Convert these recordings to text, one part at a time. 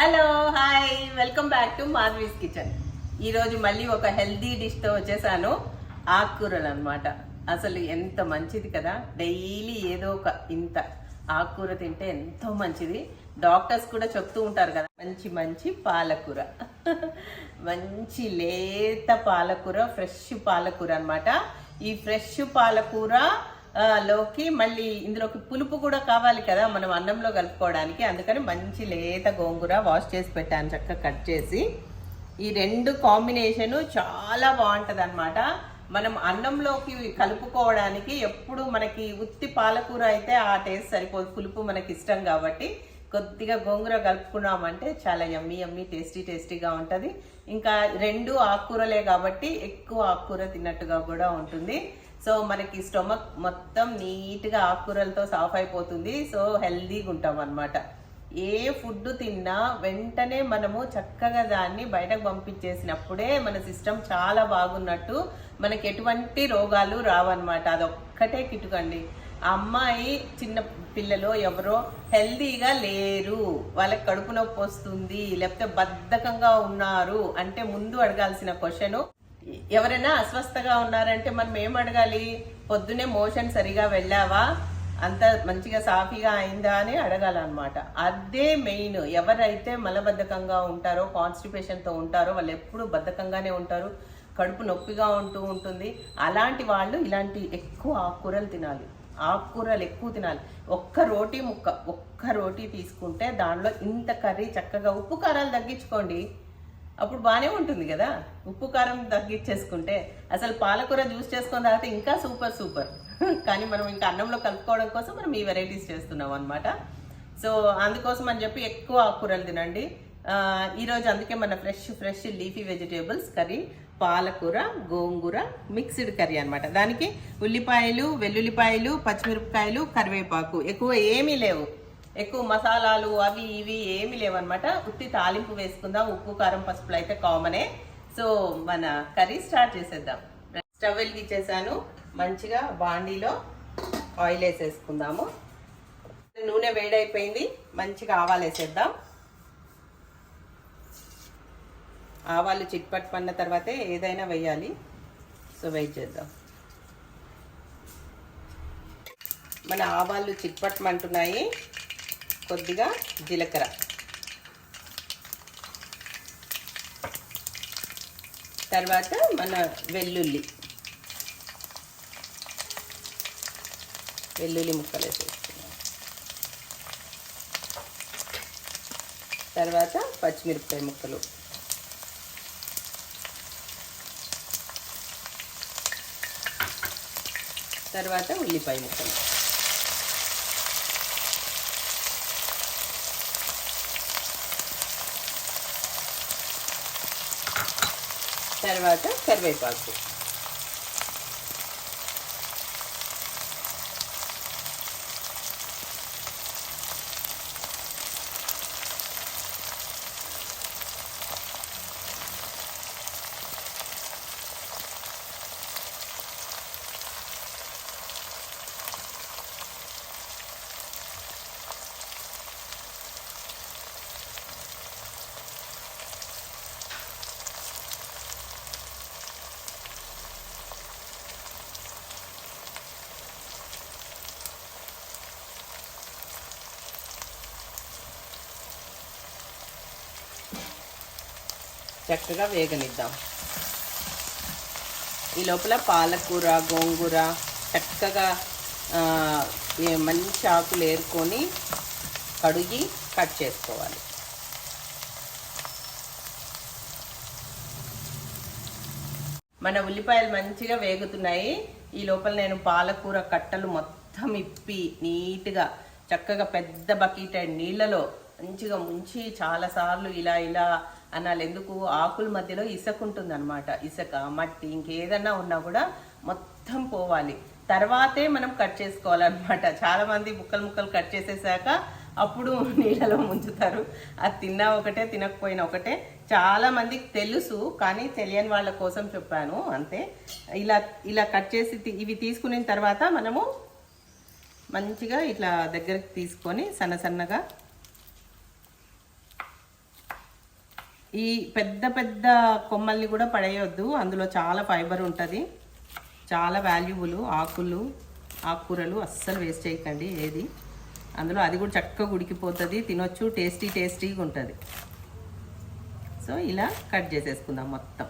Hello hi welcome back to Madhavi's kitchen ఈరోజు మళ్ళీ ఒక హెల్దీ డిష్తో వచ్చేసాను. ఆకుకూరలు అనమాట అసలు ఎంత మంచిది కదా? డైలీ ఏదో ఒక ఇంత ఆకుకూర తింటే ఎంతో మంచిది. డాక్టర్స్ కూడా చెప్తూ ఉంటారు కదా మంచి మంచి పాలకూర. మంచి లేత పాలకూర ఫ్రెష్ పాలకూర అనమాట ఈ ఫ్రెష్ పాలకూర లోకి మళ్ళీ ఇందులోకి పులుపు కూడా కావాలి కదా మనం అన్నంలో కలుపుకోవడానికి. అందుకని మంచి లేత గోంగూర వాష్ చేసి పెట్టాను చక్కగా కట్ చేసి. ఈ రెండు కాంబినేషను చాలా బాగుంటుంది అనమాట మనం అన్నంలోకి కలుపుకోవడానికి ఎప్పుడు మనకి ఉత్తి పాలకూర అయితే ఆ టేస్ట్ సరిపోదు. పులుపు మనకి ఇష్టం కాబట్టి కొద్దిగా గోంగూర కలుపుకున్నామంటే చాలా యమ్మీ యమ్మీ టేస్టీ టేస్టీగా ఉంటుంది. ఇంకా రెండు ఆకుకూరలే కాబట్టి ఎక్కువ ఆకుకూర తిన్నట్టుగా కూడా ఉంటుంది. సో మనకి స్టొమక్ మొత్తం నీట్గా ఆకుకూరలతో సాఫ్ అయిపోతుంది. సో హెల్దీగా ఉంటాం అనమాట ఏ ఫుడ్ తిన్నా వెంటనే మనము చక్కగా దాన్ని బయటకు పంపించేసినప్పుడే మన సిస్టమ్ చాలా బాగున్నట్టు మనకి ఎటువంటి రోగాలు రావన్నమాట. అదొక్కటే కిటుకండి. ఆ అమ్మాయి చిన్న పిల్లలు ఎవరో హెల్దీగా లేరు. వాళ్ళకి కడుపు నొప్పి వస్తుంది. లేకపోతే బద్ధకంగా ఉన్నారు అంటే ముందు అడగాల్సిన క్వశ్చన్ ఎవరైనా అస్వస్థగా ఉన్నారంటే మనం ఏం అడగాలి? పొద్దునే మోషన్ సరిగా వెళ్ళావా? అంత మంచిగా సాఫీగా అయిందా అని అడగాలన్నమాట. అదే మెయిన్. ఎవరైతే మలబద్ధకంగా ఉంటారో కాన్స్టిపేషన్తో ఉంటారో వాళ్ళు ఎప్పుడు బద్ధకంగానే ఉంటారు. కడుపు నొప్పిగా ఉంటూ ఉంటుంది. అలాంటి వాళ్ళు ఇలాంటి ఎక్కువ ఆకుకూరలు తినాలి. ఆకుకూరలు ఎక్కువ తినాలి. ఒక్క రోటీ ముక్క ఒక్క రోటీ తీసుకుంటే దానిలో ఇంత కర్రీ చక్కగా ఉప్పు కారాలు తగ్గించుకోండి. అప్పుడు బాగానే ఉంటుంది కదా? ఉప్పు కారం తగ్గించేసుకుంటే అసలు పాలకూర జ్యూస్ చేసుకున్న తర్వాత ఇంకా సూపర్ సూపర్. కానీ మనం ఇంకా అన్నంలో కలుపుకోవడం కోసం మనం ఈ వెరైటీస్ చేస్తున్నాం అనమాట సో అందుకోసం అని చెప్పి ఎక్కువ ఆకుకూరలు తినండి. ఈరోజు అందుకే మన fresh fresh leafy vegetables curry పాలకూర గోంగూర మిక్స్డ్ కర్రీ అన్నమాట. దానికి ఉల్లిపాయలు వెల్లుల్లిపాయలు పచ్చిమిరపకాయలు కరివేపాకు. ఎక్కువ ఏమీ లేవు. ఎక్కువ మసాలాలు అవి ఇవి ఏమి లేవన్నమాట. ఉత్తి తాలింపు వేసుకుందాం ఉప్పు కారం పసుపులు అయితే కామనే సో మన కర్రీ స్టార్ట్ చేసేద్దాం. స్టవ్ వెలిగించేసాను. మంచిగా బాండీలో ఆయిల్ వేసేసుకుందాము. నూనె వేడైపోయింది. మంచిగా ఆవాలు వేసేద్దాం. ఆవాలు చిట్పట్ పడిన తర్వాతే ఏదైనా వేయాలి. సో వెయిట్ చేద్దాం. మన ఆవాలు చిట్పట్టమంటున్నాయి కొద్దిగా జీలకర్ర. తర్వాత మన వెల్లుల్లి. వెల్లుల్లి ముక్కలు వేసేస్తున్నాం తర్వాత పచ్చిమిరపకాయ ముక్కలు. తర్వాత ఉల్లిపాయ ముక్కలు. తర్వాత కరివేపాకు. చక్కగా వేగనిద్దాం. ఈ లోపల పాలకూర గోంగూర చక్కగా మంచి ఆకులు ఏరుకొని కడిగి కట్ చేసుకోవాలి. మన ఉల్లిపాయలు మంచిగా వేగుతున్నాయి. ఈ లోపల నేను పాలకూర కట్టలు మొత్తం ఇప్పి నీట్గా చక్కగా పెద్ద బకెట్ నీళ్ళలో మంచిగా ముంచి చాలా సార్లు ఇలా ఇలా అనాలి. ఎందుకు? ఆకుల మధ్యలో ఇసుక ఉంటుంది అనమాట ఇసుక మట్టి ఇంకేదన్నా ఉన్నా కూడా మొత్తం పోవాలి. తర్వాతే మనం కట్ చేసుకోవాలన్నమాట. చాలామంది ముక్కలు ముక్కలు కట్ చేసేసాక అప్పుడు నీళ్ళలో ముంచుతారు. అది తిన్నా ఒకటే తినకపోయినా ఒకటే. చాలామందికి తెలుసు కానీ తెలియని వాళ్ళ కోసం చెప్పాను. అంతే. ఇలా ఇలా కట్ చేసి ఇవి తీసుకున్న తర్వాత మనము మంచిగా ఇట్లా దగ్గరికి తీసుకొని సన్న సన్నగా ఈ పెద్ద పెద్ద కొమ్మల్ని కూడా పడేయొద్దు. అందులో చాలా ఫైబర్ ఉంటుంది. చాలా వాల్యుబుల్ ఆకులు ఆకుకూరలు అస్సలు వేస్ట్ చేయకండి ఏది. అందులో అది కూడా చక్కగా ఉడికిపోతుంది. తినొచ్చు టేస్టీ టేస్టీగా ఉంటుంది. సో ఇలా కట్ చేసేసుకుందాం మొత్తం.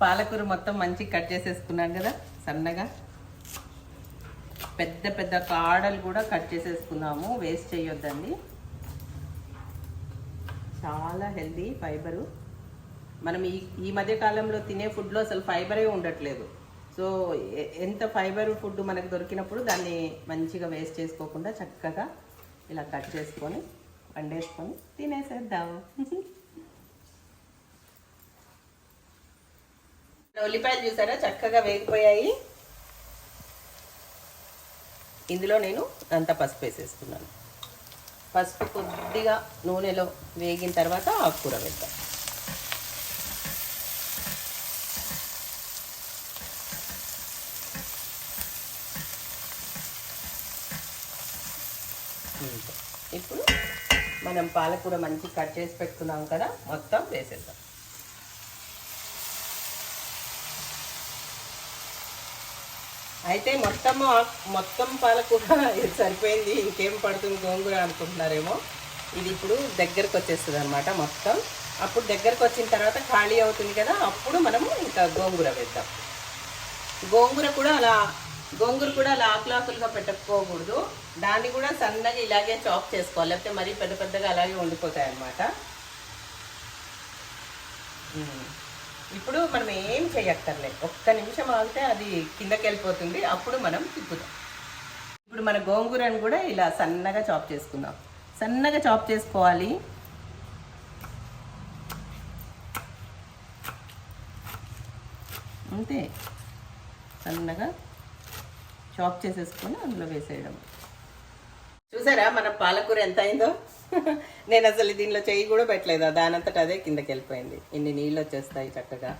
పాలకూర మొత్తం మంచి కట్ చేసేసుకున్నాను కదా సన్నగా. పెద్ద పెద్ద కాడలు కూడా కట్ చేసేసుకున్నాము. వేస్ట్ చేయొద్దండి. చాలా హెల్దీ ఫైబరు. మనం ఈ ఈ మధ్య కాలంలో తినే ఫుడ్లో అసలు ఫైబరే ఉండట్లేదు. సో ఎంత ఫైబర్ ఫుడ్ మనకు దొరికినప్పుడు దాన్ని మంచిగా వేస్ట్ చేసుకోకుండా చక్కగా ఇలా కట్ చేసుకొని వండేసుకొని తినేసేద్దాము ఉల్లిపాయలు చూసారా? చక్కగా వేగిపోయాయి. ఇందులో నేను అంత పసుపు వేసేసుకున్నాను. పసుపు కొద్దిగా నూనెలో వేగిన తర్వాత ఆకుకూర వేద్దాం. ఇప్పుడు మనం పాలకూర మంచి కట్ చేసి పెట్టుకున్నాం కదా మొత్తం వేసేద్దాం. అయితే మొత్తం మొత్తం పాలకూర ఇది సరిపోయింది. ఇంకేం పడుతుంది గోంగూర అనుకుంటున్నారేమో. ఇది ఇప్పుడు దగ్గరకు వచ్చేస్తుంది అనమాట మొత్తం. అప్పుడు దగ్గరకు వచ్చిన తర్వాత ఖాళీ అవుతుంది కదా అప్పుడు మనము ఇంకా గోంగూర వేద్దాం. గోంగూర కూడా అలా గోంగూర కూడా అలా ఆకులు ఆకులుగా పెట్టకపోకూడదు. దాన్ని కూడా సన్నగా ఇలాగే చాప్ చేసుకోవాలి. లేకపోతే మరీ పెద్ద పెద్దగా అలాగే ఉండిపోతాయి అన్నమాట ఇప్పుడు మనం ఏం చేయక్కర్లే. ఒక్క నిమిషం ఆగితే అది కిందకి వెళ్ళిపోతుంది అప్పుడు మనం తిప్పుదాం. ఇప్పుడు మన గోంగూరను కూడా ఇలా సన్నగా చాప్ చేసుకుందాం. సన్నగా చాప్ చేసుకోవాలి. అంతే. సన్నగా చాప్ చేసేసుకొని అందులో వేసేయడం చూసారా మన పాలకూర ఎంత అయిందో? నేను అసలు దీనిలో చెయ్యి కూడా పెట్టలేదు. దానంతట అదే కిందకి వెళ్ళిపోయింది. ఇన్ని నీళ్ళు వచ్చేస్తాయి చక్కగా.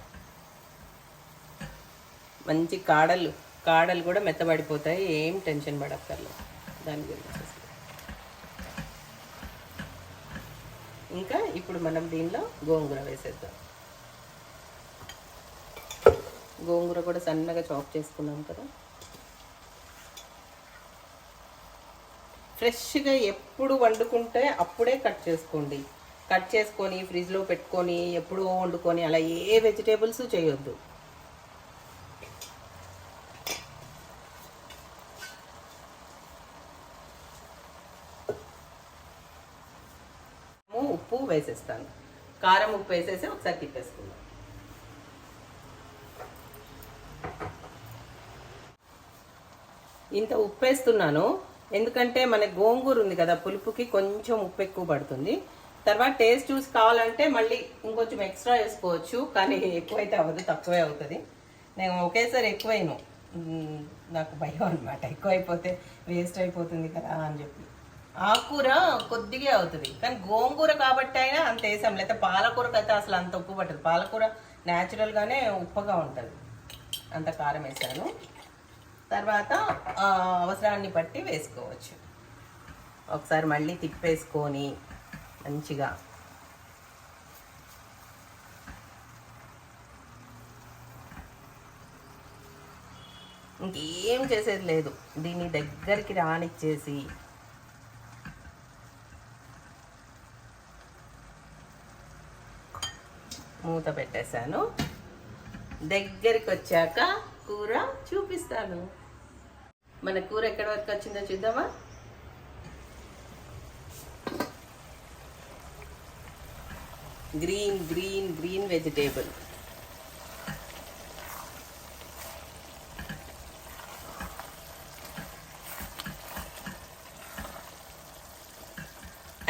మంచి కాడలు. కాడలు కూడా మెత్తబడిపోతాయి. ఏం టెన్షన్ పడక్కర్లేదు. దాని గురించి ఇంకా ఇప్పుడు మనం దీనిలో గోంగూర వేసేద్దాం. గోంగూర కూడా సన్నగా చాప్ చేసుకున్నాం కదా. ఫ్రెష్గా ఎప్పుడు వండుకుంటే అప్పుడే కట్ చేసుకోండి. కట్ చేసుకొని ఫ్రిడ్జ్లో పెట్టుకొని ఎప్పుడో వండుకొని అలా ఏ వెజిటేబుల్స్ చేయొద్దు. ఉప్పు వేసేస్తాను. కారం ఉప్పు వేసేసి ఒకసారి తిప్పేసుకుందాం. ఇంత ఉప్పు వేస్తున్నాను. ఎందుకంటే మన గోంగూర ఉంది కదా పులుపుకి కొంచెం ఉప్పు ఎక్కువ పడుతుంది. తర్వాత టేస్ట్ చూసి కావాలంటే మళ్ళీ ఇంకొంచెం ఎక్స్ట్రా వేసుకోవచ్చు కానీ ఎక్కువైతే అవ్వదు తక్కువే అవుతుంది. నేను ఒకేసారి ఎక్కువైను. నాకు భయం అనమాట ఎక్కువైపోతే వేస్ట్ అయిపోతుంది కదా అని చెప్పి. ఆకుకూర కొద్దిగా అవుతుంది కానీ గోంగూర కాబట్టి అయినా అంత వేసాం. లేకపోతే పాలకూరకు అయితే అసలు అంత ఉప్పు పట్టదు. పాలకూర న్యాచురల్గానే ఉప్పుగా ఉంటుంది. అంత కారం వేసాను. తర్వాత అవసరాన్ని బట్టి వేసుకోవచ్చు. ఒకసారి మళ్ళీ తిప్పేసుకొని మంచిగా. ఇంకేం చేసేది లేదు. దీన్ని దగ్గరికి రానిచ్చేసి. మూత పెట్టేశాను. దగ్గరికి వచ్చాక కూర చూపిస్తాను. మన కూర ఎక్కడి వరకు వచ్చిందో చూద్దామా? Green green green vegetable.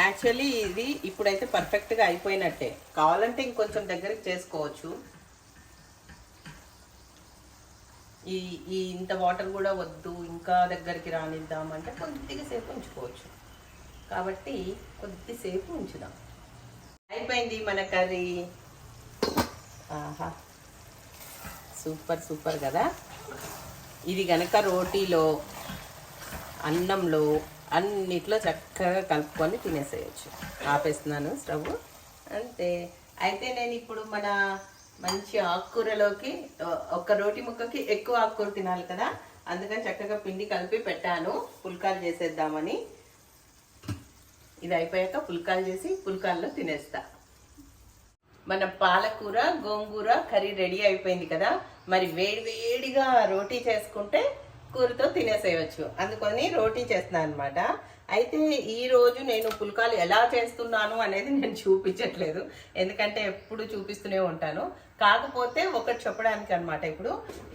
Actually ఇది ఇప్పుడైతే పర్ఫెక్ట్గా అయిపోయినట్టే. కావాలంటే ఇంకొంచెం దగ్గరికి చేసుకోవచ్చు. ఈ ఈ ఇంత వాటర్ కూడా వద్దు ఇంకా దగ్గరికి రానిద్దాం అంటే కొద్దిగా సేపు ఉంచుకోవచ్చు. కాబట్టి కొద్దిసేపు ఉంచుదాం. అయిపోయింది మన కర్రీ. ఆహా. సూపర్ సూపర్ కదా? ఇది గనక రోటీలో అన్నంలో అన్నిట్లో చక్కగా కలుపుకొని తినేసేయచ్చు. ఆపేస్తున్నాను స్టవ్. అంతే. అయితే నేను ఇప్పుడు మన మంచి ఆకుకూరలోకి ఒక ఒక్క రోటి ముక్కకి ఎక్కువ ఆకుకూర తినాలి కదా? అందుకని చక్కగా పిండి కలిపి పెట్టాను. పుల్కాలు చేసేద్దామని. ఇది అయిపోయాక పుల్కాలు చేసి పుల్కాల్లో తినేస్తా. మన పాలకూర గోంగూర కర్రీ రెడీ అయిపోయింది కదా? మరి వేడి వేడిగా రోటీ చేసుకుంటే కూరతో తినేసేయచ్చు. అందుకని రోటీ చేస్తున్నాను అనమాట అయితే ఈరోజు నేను పుల్కాలు ఎలా చేస్తున్నాను అనేది నేను చూపించట్లేదు. ఎందుకంటే ఎప్పుడు చూపిస్తూనే ఉంటాను. కాకపోతే ఒకటి చెప్పడానికి అన్నమాట ఇప్పుడు.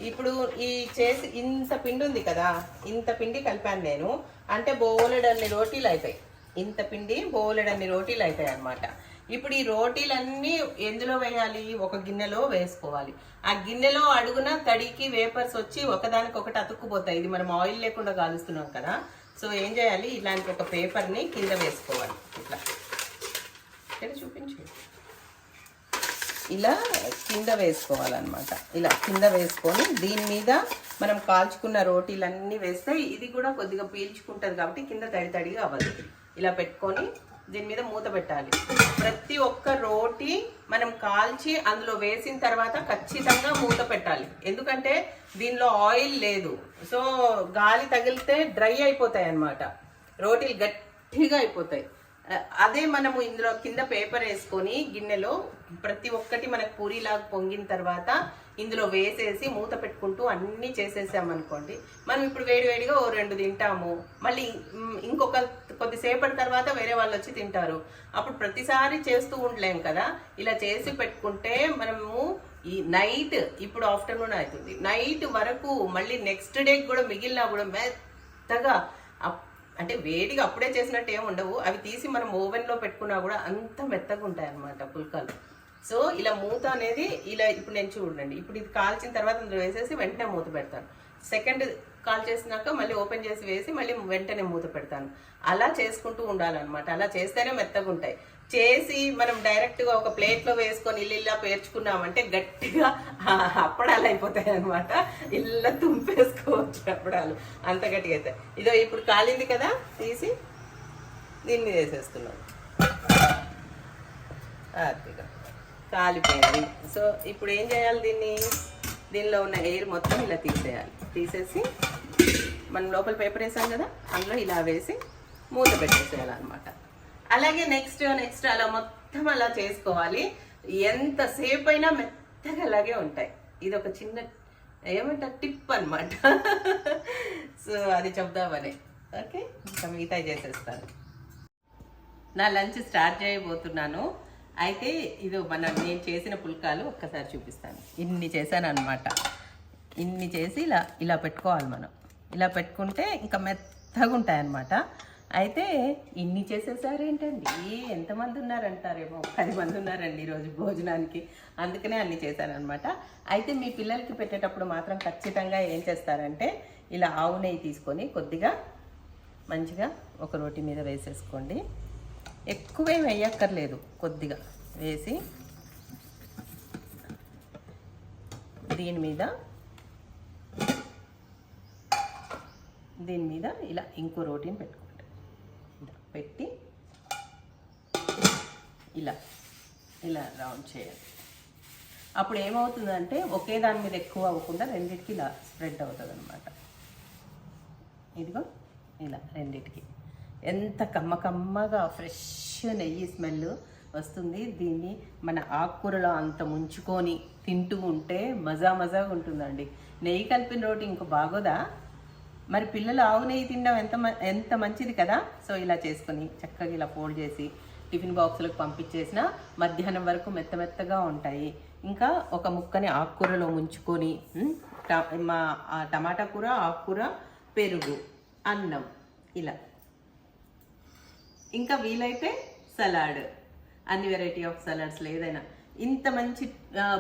ఇప్పుడు ఈ చేసి ఇంత పిండి ఉంది కదా ఇంత పిండి కలిపాను నేను. అంటే బోలెడన్ని రోటీలు అవుతాయి ఇంత పిండి బోలెడన్ని రోటీలు అవుతాయి అనమాట ఇప్పుడు ఈ రోటీలన్నీ ఎందులో వేయాలి? ఒక గిన్నెలో వేసుకోవాలి. ఆ గిన్నెలో అడుగున తడికి వేపర్స్ వచ్చి ఒకదానికొకటి అతుక్కుపోతాయి. ఇది మనం ఆయిల్ లేకుండా కాలుస్తున్నాం కదా. సో ఏం చేయాలి? ఇలాంటి ఒక పేపర్ని కింద వేసుకోవాలి. ఇట్లా. ఇక్కడ చూపించు. ఇలా కింద వేసుకోవాలన్నమాట. ఇలా కింద వేసుకొని దీని మీద మనం కాల్చుకున్న రోటీలన్నీ వేస్తే ఇది కూడా కొద్దిగా పీల్చుకుంటుంది కాబట్టి కింద తడి తడిగా అవ్వదు. ఇలా పెట్టుకొని దీని మీద మూత పెట్టాలి. ప్రతి ఒక్క రోటి మనం కాల్చి అందులో వేసిన తర్వాత ఖచ్చితంగా మూత పెట్టాలి. ఎందుకంటే దీనిలో ఆయిల్ లేదు. సో గాలి తగిలితే డ్రై అయిపోతాయి అన్నమాట. రోటీలు గట్టిగా అయిపోతాయి. అదే మనము ఇందులో కింద పేపర్ వేసుకొని గిన్నెలో ప్రతి ఒక్కటి మనకు పూరిలాగా పొంగిన తర్వాత ఇందులో వేసేసి మూత పెట్టుకుంటూ అన్నీ చేసేసామనుకోండి మనం ఇప్పుడు వేడివేడిగా ఓ రెండు తింటాము. మళ్ళీ ఇంకొక కొద్దిసేపటి తర్వాత వేరే వాళ్ళు వచ్చి తింటారు. అప్పుడు ప్రతిసారి చేస్తూ ఉండలేం కదా. ఇలా చేసి పెట్టుకుంటే మనము ఈ నైట్ ఇప్పుడు ఆఫ్టర్నూన్ అవుతుంది. నైట్ వరకు మళ్ళీ నెక్స్ట్ డే కూడా మిగిలినా కూడా మెత్తగా అప్- అంటే వేడిగా అప్పుడే చేసినట్టు ఏమి ఉండవు. అవి తీసి మనం ఓవెన్లో పెట్టుకున్నా కూడా అంత మెత్తగా ఉంటాయి అన్నమాట పుల్కాలు. సో ఇలా మూత అనేది ఇలా ఇప్పుడు నేను చూడండి. ఇప్పుడు ఇది కాల్చిన తర్వాత అందులో వేసేసి వెంటనే మూత పెడతాను. సెకండ్ కాల్ చేసినాక మళ్ళీ ఓపెన్ చేసి వేసి మళ్ళీ వెంటనే మూత పెడతాను. అలా చేసుకుంటూ ఉండాలన్నమాట. అలా చేస్తేనే మెత్తగా ఉంటాయి. చేసి మనం డైరెక్ట్గా ఒక ప్లేట్లో వేసుకొని ఇల్లు పేర్చుకున్నామంటే గట్టిగా అప్పడాలు అయిపోతాయి అనమాట ఇల్లా తుంపేసుకోవచ్చు అప్పడాలు. అంత గట్టిగా అయితే. ఇదో ఇప్పుడు కాలింది కదా తీసి దీన్ని వేసేస్తున్నాను హ్యాపీగా కాలిపోయింది. సో ఇప్పుడు ఏం చేయాలి దీన్ని? దీనిలో ఉన్న ఎయిర్ మొత్తం ఇలా తీసేయాలి. తీసేసి మనం లోపల పేపర్ వేసాం కదా అందులో ఇలా వేసి మూత పెట్టేసేయాలి అనమాట అలాగే నెక్స్ట్ నెక్స్ట్ అలా మొత్తం అలా చేసుకోవాలి. ఎంతసేపు అయినా మెత్తగా అలాగే ఉంటాయి. ఇది ఒక చిన్న ఏమంటారు టిప్ అనమాట సో అది చెప్దామని. ఓకే? ఇంకా మిగతా చేసేస్తాను. నా లంచ్ స్టార్ట్ చేయబోతున్నాను. అయితే ఇది మన నేను చేసిన పుల్కాలు ఒక్కసారి చూపిస్తాను. ఇన్ని చేశాను అనమాట ఇన్ని చేసి ఇలా ఇలా పెట్టుకోవాలి మనం. ఇలా పెట్టుకుంటే ఇంకా మెత్తగా ఉంటాయి అన్నమాట అయితే ఇన్ని చేసేసారు ఏంటండి ఎంతమంది ఉన్నారంటారేమో పది మంది ఉన్నారండి ఈరోజు భోజనానికి. అందుకనే అన్ని చేశారనమాట అయితే మీ పిల్లలకి పెట్టేటప్పుడు మాత్రం ఖచ్చితంగా ఏం చేస్తారంటే ఇలా ఆవు నెయ్యి తీసుకొని కొద్దిగా మంచిగా ఒక రోటి మీద వేసేసుకోండి. ఎక్కువేం వేయక్కర్లేదు కొద్దిగా వేసి దీని మీద దీని మీద ఇలా ఇంకో రోటీని పెట్టుకుంటా పెట్టి ఇలా ఇలా రౌండ్ చేయాలి. అప్పుడు ఏమవుతుందంటే ఒకే దాని మీద ఎక్కువ అవ్వకుండా రెండింటికి ఇలా స్ప్రెడ్ అవుతుంది అనమాట ఇదిగో ఇలా రెండిటికి. ఎంత కమ్మ కమ్మగా ఫ్రెష్ నెయ్యి స్మెల్ వస్తుంది. దీన్ని మన ఆకుకూరలో అంత ముంచుకొని తింటూ ఉంటే మజా మజాగా ఉంటుందండి. నెయ్యి కలిపిన రోటి ఇంకో బాగోదా? మరి పిల్లలు ఆవు నెయ్యి తినడం ఎంత మ- ఎంత మంచిది కదా? సో ఇలా చేసుకొని చక్కగా ఇలా ఫోల్డ్ చేసి టిఫిన్ బాక్సులకు పంపించేసిన మధ్యాహ్నం వరకు మెత్త మెత్తగా ఉంటాయి. ఇంకా ఒక ముక్కని ఆకుకూరలో ముంచుకొని మా టమాటా కూర ఆకుకూర పెరుగు అన్నం ఇలా. ఇంకా వీలైతే సలాడ్. అన్ని వెరైటీ ఆఫ్ సలాడ్స్ ఏదైనా ఇంత మంచి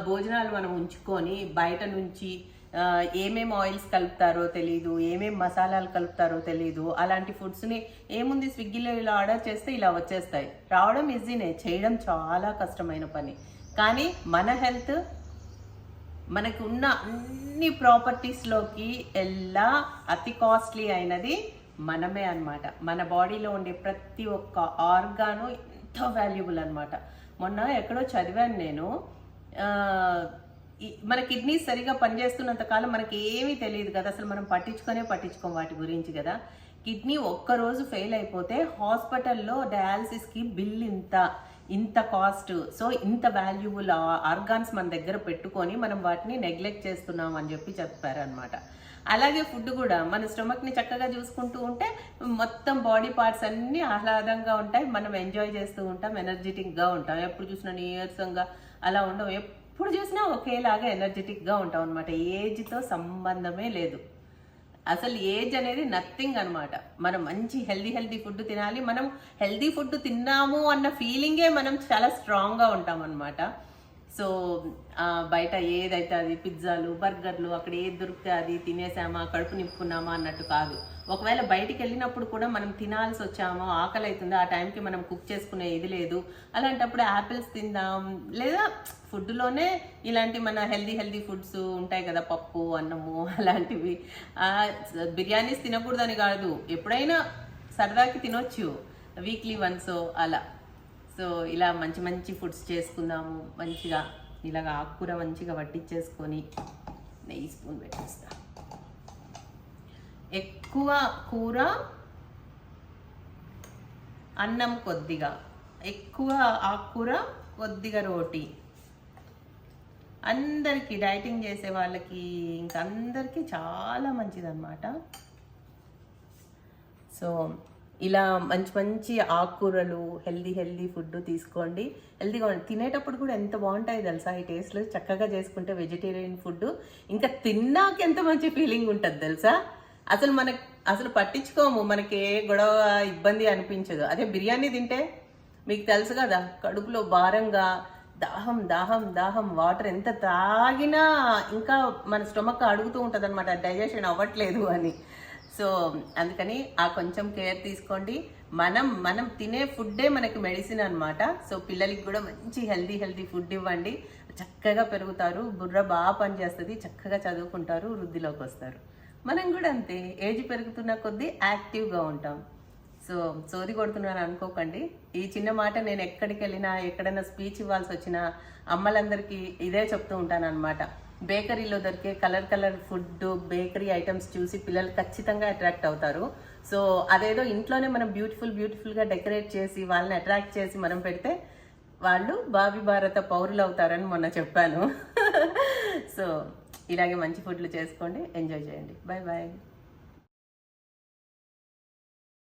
భోజనాలు మనం ఉంచుకొని బయట నుంచి ఏమేమి ఏమేం ఆయిల్స్ కలుపుతారో తెలియదు ఏమేమి మసాలాలు కలుపుతారో తెలియదు అలాంటి ఫుడ్స్ని ఏముంది స్విగ్గీలో ఇలా ఆర్డర్ చేస్తే ఇలా వచ్చేస్తాయి. రావడం ఈజీనే చేయడం చాలా కష్టమైన పని. కానీ మన హెల్త్ మనకు ఉన్న అన్ని ప్రాపర్టీస్లోకి ఎలా అతి కాస్ట్లీ అయినది మనమే అన్నమాట. మన బాడీలో ఉండే ప్రతి ఒక్క ఆర్గాను ఎంతో వాల్యుబుల్ అన్నమాట. మొన్న ఎక్కడో చదివాను నేను. మన కిడ్నీస్ సరిగా పనిచేస్తున్నంత కాలం మనకి ఏమీ తెలియదు కదా. అసలు మనం పట్టించుకొనే పట్టించుకోం వాటి గురించి కదా. కిడ్నీ ఒక్కరోజు ఫెయిల్ అయిపోతే హాస్పిటల్లో డయాలసిస్కి బిల్ ఇంత ఇంత కాస్ట్. సో ఇంత వాల్యుబుల్ ఆర్గాన్స్ మన దగ్గర పెట్టుకొని మనం వాటిని నెగ్లెక్ట్ చేస్తున్నాం అని చెప్పి చెప్పారనమాట అలాగే ఫుడ్ కూడా మన స్టమక్ని చక్కగా చూసుకుంటూ ఉంటే మొత్తం బాడీ పార్ట్స్ అన్నీ ఆహ్లాదంగా ఉంటాయి. మనం ఎంజాయ్ చేస్తూ ఉంటాం ఎనర్జెటిక్గా ఉంటాం. ఎప్పుడు చూసినా నీరసంగా అలా ఉండవు. ఎప్పుడు చూసినా ఒకేలాగా ఎనర్జెటిక్గా ఉంటాం అనమాట ఏజ్తో సంబంధమే లేదు. అసలు ఏజ్ అనేది నథింగ్ అనమాట మనం మంచి హెల్దీ హెల్దీ ఫుడ్ తినాలి. మనం హెల్దీ ఫుడ్ తిన్నాము అన్న ఫీలింగే మనం చాలా స్ట్రాంగ్గా ఉంటాం అనమాట సో బయట ఏదైతే అది పిజ్జాలు బర్గర్లు అక్కడ ఏది దొరికితే అది తినేసామా కడుపు నింపుకున్నామా అన్నట్టు కాదు. ఒకవేళ బయటికి వెళ్ళినప్పుడు కూడా మనం తినాల్సి వచ్చామో ఆకలి అవుతుంది ఆ టైంకి మనం కుక్ చేసుకునే ఇది లేదు. అలాంటప్పుడు యాపిల్స్ తిందాం లేదా ఫుడ్లోనే ఇలాంటి మన హెల్దీ హెల్దీ ఫుడ్స్ ఉంటాయి కదా పప్పు అన్నము అలాంటివి. బిర్యానీస్ తినకూడదని కాదు. ఎప్పుడైనా సరదాకి తినొచ్చు. వీక్లీ వన్స్ అలా. సో ఇలా మంచి మంచి ఫుడ్స్ చేసుకుందాము. మంచిగా ఇలాగ ఆకుకూర మంచిగా వడ్డించేసుకొని నెయ్యి స్పూన్ పెట్టేస్తా. ఎక్కువ కూర అన్నం కొద్దిగా. ఎక్కువ ఆకుకూర కొద్దిగా రోటీ. అందరికీ డైటింగ్ చేసే వాళ్ళకి ఇంకా అందరికీ చాలా మంచిదన్నమాట. సో ఇలా మంచి మంచి ఆకుకూరలు హెల్దీ హెల్దీ ఫుడ్ తీసుకోండి. హెల్దీగా తినేటప్పుడు కూడా ఎంత బాగుంటాయి తెలుసా? ఈ టేస్ట్లు చక్కగా చేసుకుంటే వెజిటేరియన్ ఫుడ్ ఇంకా తిన్నాక ఎంత మంచి ఫీలింగ్ ఉంటుంది తెలుసా? అసలు మనకు అసలు పట్టించుకోము. మనకి ఏ గొడవ ఇబ్బంది అనిపించదు. అదే బిర్యానీ తింటే మీకు తెలుసు కదా కడుపులో భారంగా దాహం దాహం దాహం వాటర్ ఎంత తాగినా ఇంకా మన స్టొమక్ అడుగుతూ ఉంటుంది అనమాట డైజెషన్ అవ్వట్లేదు అని. సో అందుకని ఆ కొంచెం కేర్ తీసుకోండి. మనం మనం తినే ఫుడ్డే మనకి మెడిసిన్ అనమాట సో పిల్లలకి కూడా మంచి హెల్దీ హెల్దీ ఫుడ్ ఇవ్వండి. చక్కగా పెరుగుతారు. బుర్ర బాగా పనిచేస్తుంది. చక్కగా చదువుకుంటారు. వృద్ధిలోకి వస్తారు. మనం కూడా అంతే. ఏజ్ పెరుగుతున్న కొద్దీ యాక్టివ్గా ఉంటాం. సో సోది కొడుతున్నాను అనుకోకండి. ఈ చిన్న మాట నేను ఎక్కడికి వెళ్ళినా ఎక్కడైనా స్పీచ్ ఇవ్వాల్సి వచ్చినా అమ్మలందరికీ ఇదే చెప్తూ ఉంటాను అనమాట బేకరీలో దొరికే colour colour food bakery items చూసి పిల్లలు ఖచ్చితంగా అట్రాక్ట్ అవుతారు. సో అదేదో ఇంట్లోనే మనం బ్యూటిఫుల్ బ్యూటిఫుల్గా డెకరేట్ చేసి వాళ్ళని అట్రాక్ట్ చేసి మనం పెడితే వాళ్ళు భావి భారత పౌరులు అవుతారని మొన్న చెప్పాను. సో ఇలాగే మంచి ఫుడ్లు చేసుకోండి. ఎంజాయ్ చేయండి. Bye bye